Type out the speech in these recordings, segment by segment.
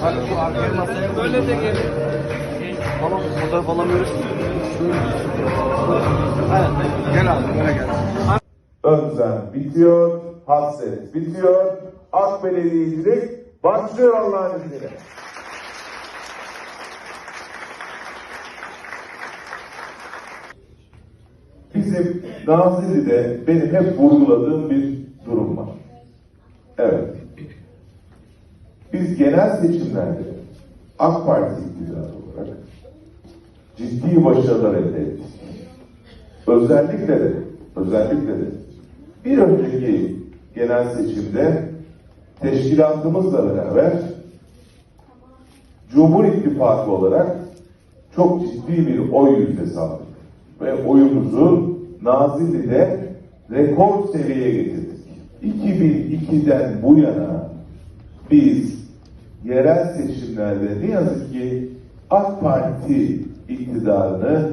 Hadi bu arkaya masaya Böyle de gelin. Tamam fotoğraf alamıyoruz. Evet. Gel abi böyle gel. Özlem bitiyor, hasret bitiyor, AK Belediyecilik başlıyor Allah'ın izniyle. Bizim Nazilli'de benim hep vurguladığım bir durum var. Evet. Biz genel seçimlerde AK Parti iktidarı olarak ciddi başarılar elde ettik. Özellikle de, özellikle de bir önceki genel seçimde teşkilatımızla beraber Cumhur İttifakı olarak çok ciddi bir oy yüzdesi aldık. Ve oyumuzu Nazilli'de rekor seviyeye getirdik. 2002'den bu yana biz yerel seçimlerde ne yazık ki AK Parti iktidarını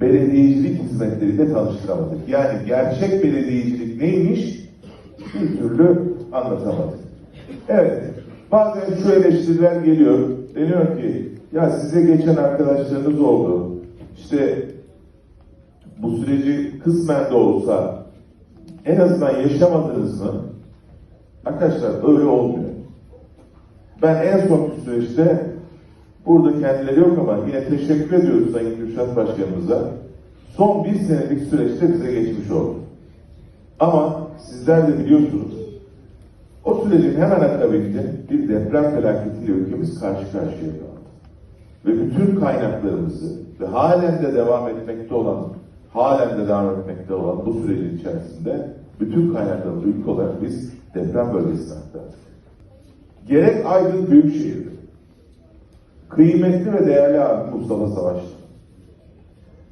belediyecilik hizmetleriyle tanıştıramadık. Yani gerçek belediyecilik neymiş bir türlü anlatamadık. Evet, bazen şu eleştiriler geliyor. Deniyor ki, ya size geçen arkadaşlarınız oldu. İşte bu süreci kısmen de olsa en azından yaşamadınız mı? Arkadaşlar öyle olmuyor. Ben en son süreçte burada kendileri yok ama yine teşekkür ediyoruz Sayın Gülşen Başkanımıza. Son bir senelik süreçte bize geçmiş oldu. Ama sizler de biliyorsunuz o sürecin hemen akabinde bir deprem felaketiyle ülkemiz karşı karşıya kaldı. Ve bütün kaynaklarımızı ve halen de devam etmekte olan, halen de devam etmekte olan bu sürecin içerisinde bütün kaynaklarımızı ülke olarak biz deprem bölgesine aktardık. Gerek Aydın Büyükşehir, kıymetli ve değerli abi Mustafa Savaş'tı.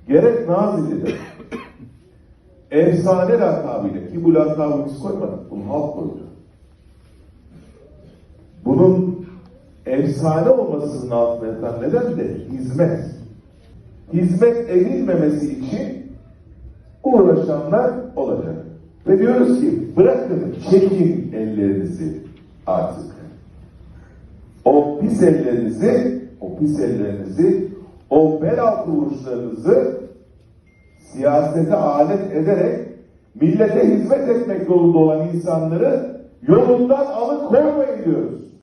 Gerek Nazilli'de efsane lakabıyla ki bu lakabı biz koymadık, bunu halk koydu. Bunun efsane olmasının altında yatan neden de hizmet. Hizmet edilmemesi için uğraşanlar olacak. Ve diyoruz ki bırakın çekin ellerinizi artık. O pis ellerinizi, o pis ellerinizi, o bel altı siyasete alet ederek millete hizmet etmek yolunda olan insanları yolundan alıkoymayın diyoruz.